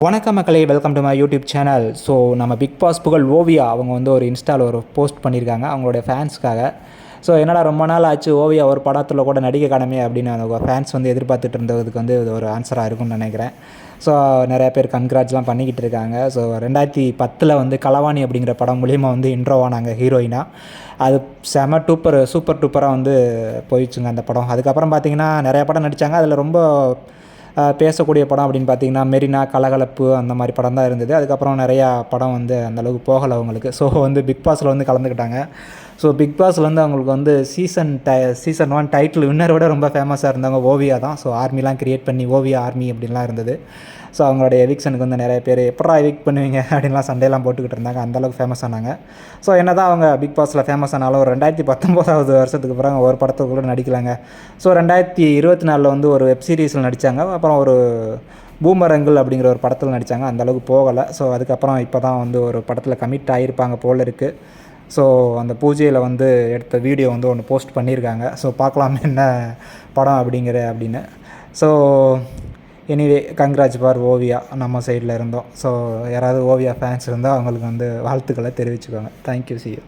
வணக்கம் மக்களே welcome to my YouTube channel so நம்ம பிக் பாஸ் புகழ் ஓவியா அவங்க வந்து ஒரு இன்ஸ்டாவில் ஒரு போஸ்ட் பண்ணியிருக்காங்க அவங்களுடைய ஃபேன்ஸ்க்காக ஸோ என்னடா ரொம்ப நாள் ஆச்சு ஓவியா ஒரு படத்தில் கூட நடிக்க கடமே அப்படின்னு அவங்க ஃபேன்ஸ் வந்து எதிர்பார்த்துட்டு இருந்ததுக்கு வந்து இது ஒரு ஆன்சராக இருக்கும்னு நினைக்கிறேன். ஸோ நிறைய பேர் கன்க்ராட்ஸ்லாம் பண்ணிக்கிட்டு இருக்காங்க. ஸோ ரெண்டாயிரத்தி பத்தில் வந்து கலவாணி அப்படிங்கிற படம் மூலியமாக வந்து இன்ட்ரோ ஆனாங்க ஹீரோயினாக அது செம டூப்பர் சூப்பர் டூப்பராக வந்து போயிடுச்சுங்க அந்த படம். அதுக்கப்புறம் பார்த்தீங்கன்னா நிறைய படம் நடித்தாங்க அதில் ரொம்ப பேசக்கூடிய படம் அப்படின்னு பார்த்தீங்கன்னா மெரினா கலகலப்பு அந்த மாதிரி படம் தான் இருந்தது. அதுக்கப்புறம் நிறையா படம் வந்து அந்தளவுக்கு போகலை அவங்களுக்கு. ஸோ வந்து பிக் பாஸில் வந்து கலந்துக்கிட்டாங்க. ஸோ பிக் பாஸில் வந்து அவங்களுக்கு வந்து சீசன் டை சீசன் ஒன் டைட்டில் வின்னர் விட ரொம்ப ஃபேமஸாக இருந்தாங்க ஓவியா தான். ஸோ ஆர்மிலாம் கிரியேட் பண்ணி ஓவியா ஆர்மி அப்படின்லாம் இருந்தது. ஸோ அவங்களோட எவிக்ஷனுக்கு வந்து நிறைய பேர் எப்படா எவிக் பண்ணுவீங்க? அப்படின்லாம் சண்டையெல்லாம் போட்டுக்கிட்டு இருந்தாங்க. அந்தளவுக்கு ஃபேமஸ் ஆனாங்க. ஸோ என்ன தான் அவங்க பிக் பாஸில் ஃபேமஸ் ஆனாலும் ஒரு ரெண்டாயிரத்தி பத்தொம்போதாவது வருஷத்துக்கு அப்புறம் ஒரு படத்துக்கு கூட நடிக்கலாங்க. ஸோ ரெண்டாயிரத்தி இருபத்தி நாலில் வந்து ஒரு வெப் சீரிஸில் நடித்தாங்க அப்புறம் ஒரு பூமரங்கள் அப்படிங்கிற ஒரு படத்தில் நடித்தாங்க அந்தளவுக்கு போகலை. ஸோ அதுக்கப்புறம் இப்போ தான் வந்து ஒரு படத்தில் கமிட் ஆகியிருப்பாங்க போல் இருக்குது ஸோ அந்த பூஜையில் வந்து எடுத்த வீடியோ வந்து ஒன்று போஸ்ட் பண்ணியிருக்காங்க ஸோ பார்க்கலாம் என்ன படம் அப்படிங்கிற அப்படின்னு. So anyway congrats for Oviya நம்ம சைடில் இருந்தோம். ஸோ யாராவது ஓவியா ஃபேன்ஸ் இருந்தால் அவங்களுக்கு வந்து வாழ்த்துக்களை தெரிவிச்சுக்கோங்க. Thank you C you